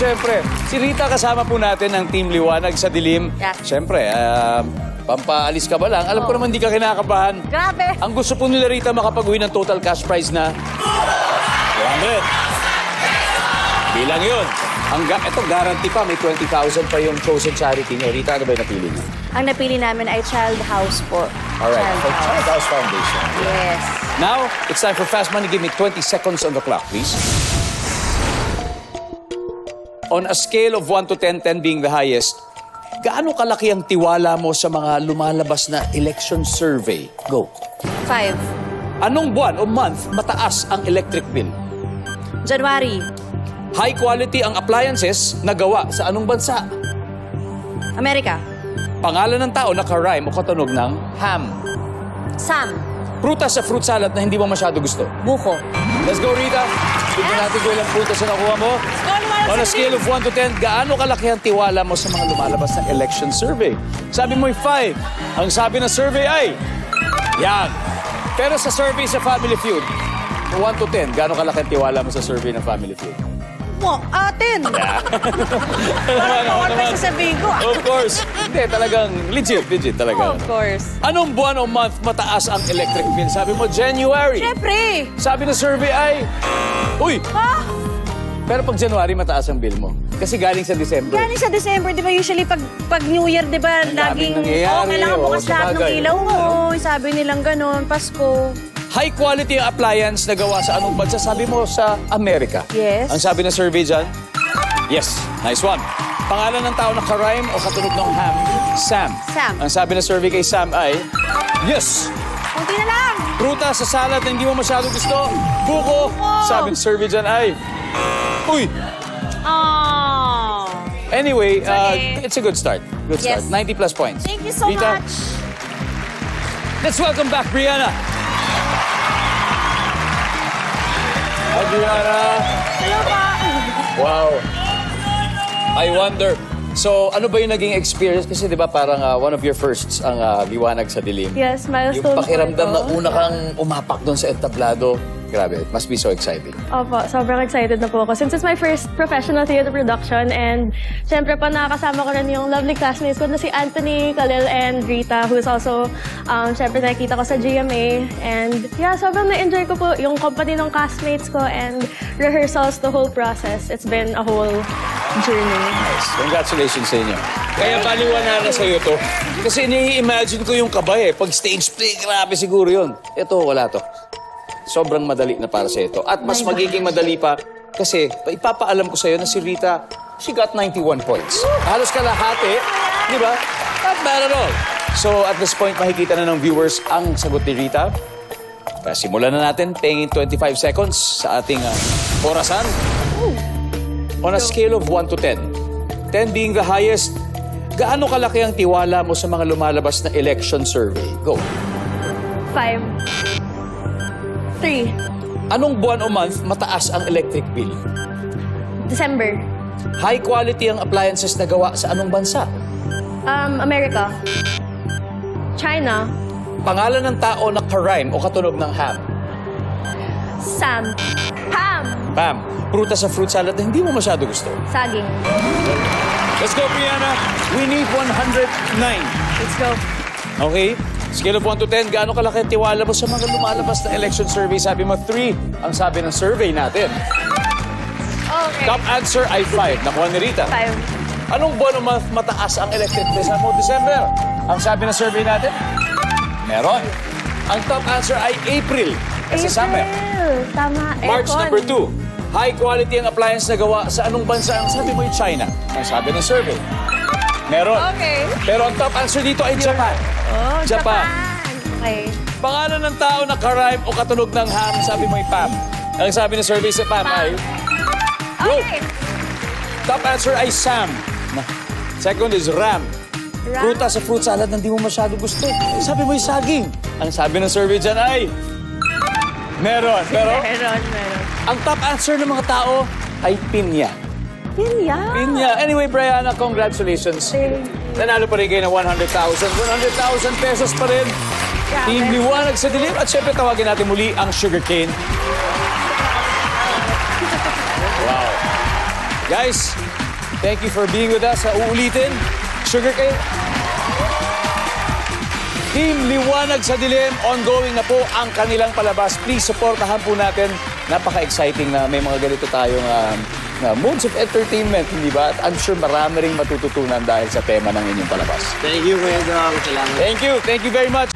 syempre, si Rita kasama po natin ng Team Liwanag sa Dilim. Yes. Syempre, ah, pampaalis ka ba lang? Alam ko naman di ka kinakabahan. Grabe. Ang gusto po nila Rita makapag-uwi ng total cash prize na 200. Bilang yun. Ang ga- ito, guarantee pa, may 20,000 pa yung chosen charity niyo. Rita, ano ba yung napili niyo? Ang napili namin ay Child House po. Alright, Child House. Child House Foundation. Yes. Now, it's time for Fast Money. Give me 20 seconds on the clock, please. On a scale of 1 to 10, 10 being the highest, gaano kalaki ang tiwala mo sa mga lumalabas na election survey? Go. Five. Anong buwan o month mataas ang electric bill? January. High quality ang appliances na gawa sa anong bansa? America. Pangalan ng tao na ka-rhyme o katunog ng ham. Sam. Prutas sa fruit salad na hindi mo masyado gusto. Buko. Let's go, Rita. Tignan natin kung ilang prutas na nakuha mo. On a scale of 1 to 10, gaano kalaki ang tiwala mo sa mga lumalabas na election survey? Sabi mo'y 5. Ang sabi ng survey ay, yan. Pero sa survey sa Family Feud, 1 to 10, gaano kalaki ang tiwala mo sa survey ng Family Feud? Mo, atin. Parang Ano bawal pa sasabihin ko. Of course. Hindi, talagang legit, legit talaga. Of course. Anong buwan o month mataas ang electric bill? Sabi mo, January. Siyempre. Sabi ng survey ay, uy, Ha? pero pag January mataas ang bill mo. Kasi galing sa December. Galing sa December, di ba usually pag, pag New Year, di ba, laging, daming nangyayari, oh, kailangan oh, bukas lahat ng sabagay. ilaw mo. Sabi nilang ganon, Pasko. High quality appliance na gawa sa anong bansa? Sabi mo sa Amerika. Yes. Ang sabi ng survey dyan? Yes. Nice one. Pangalan ng tao na karime o katunog ng ham? Sam. Sam. Ang sabi ng survey kay Sam ay? Yes. Kunti na lang. Prutas sa salad na hindi mo masyado gusto? Buko. Sabi ng survey dyan ay? Uy. Oh. Anyway, uh, okay. it's a good start. Good Yes. start. 90 plus points. Thank you so Rita, much. Let's welcome back Brianna. Hi, Brianna. Hello pa. Wow. I wonder. So, ano ba yung naging experience? Kasi di ba parang ah, one of your firsts ang ah, liwanag sa dilim. Yes, milestone Yung pakiramdam na una kang umapak doon sa entablado. Grabe, it must be so exciting. Opo, sobrang excited na po ako. Since it's my first professional theater production and syempre pa nakakasama ko rin yung lovely classmates ko na si Anthony, Khalil, and Rita who is also, um, syempre nakikita ko sa GMA. And yeah, sobrang na-enjoy ko po yung company ng castmates ko and rehearsals, the whole process. It's been a whole journey. Nice. Congratulations sa inyo. Kaya baliwanan na sa'yo to. Kasi ni-imagine ko yung kaba eh. Pag stage play, grabe siguro yun. Ito, wala to. Sobrang madali na para sa ito. At mas magiging madali pa kasi ipapaalam ko sa'yo na si Rita, she got 91 points. Halos kalahati, di ba? Not bad at all. So at this point, makikita na ng viewers ang sagot ni Rita. Kaya simulan na natin, pengin 25 seconds sa ating ah, orasan. On a scale of 1 to 10, 10 being the highest, gaano kalaki ang tiwala mo sa mga lumalabas na election survey? Go. Five. Three. Anong buwan o month mataas ang electric bill? December. High quality ang appliances na gawa sa anong bansa? Um, America. China. Pangalan ng tao na karime o katunog ng ham? Sam. Ham. Pam, prutas sa fruit salad na hindi mo masyado gusto. Saging. Let's go, Brianna. We need 109. Let's go. Okay? Scale of 1 to 10, gaano kalaki tiwala mo sa mga lumalabas na election survey? Sabi mo 3 ang sabi ng survey natin. Okay. Top answer ay 5. Nakuha ni Rita. Five. Anong buwan o month mataas ang bill? Sabi mo, December. Ang sabi ng survey natin? Meron. Ang top answer ay April. Kasi summer. April. Tama. March Aircon. number 2. High quality ang appliance na gawa sa anong bansa? Ang sabi mo ay China. Ang sabi ng survey. Meron. Okay. Pero ang top answer dito ay Japan. Oh, Japan. Okay. Pangalan ng tao na karime o katunog ng ham, sabi mo ay Pam. Ang sabi ng survey sa Pam ay... Go! Okay. Top answer ay Sam. Second is Ram. Ram. Sa fruit salad na hindi mo masyado gusto. Sabi mo ay saging. Ang sabi ng survey dyan ay... Meron. Pero Meron, meron. ang top answer ng mga tao ay pinya. Yun yan. Pinya. Anyway, Brianna, congratulations. Nanalo pa rin kayo ng 100,000. 100,000 pesos pa rin. Team Liwanag sa Dilim. At syempre, tawagin natin muli ang Sugarcane. Wow. Guys, thank you for being with us. Sa uulitin, Sugar kayo. Team Liwanag sa Dilim, ongoing na po ang kanilang palabas. Please, supportahan po natin. Napaka-exciting na may mga ganito tayong um, na modes of entertainment, hindi ba? At I'm sure marami ring matututunan dahil sa tema ng inyong palabas. Thank you, Kuya Dong. Salamat. Thank you. Thank you very much.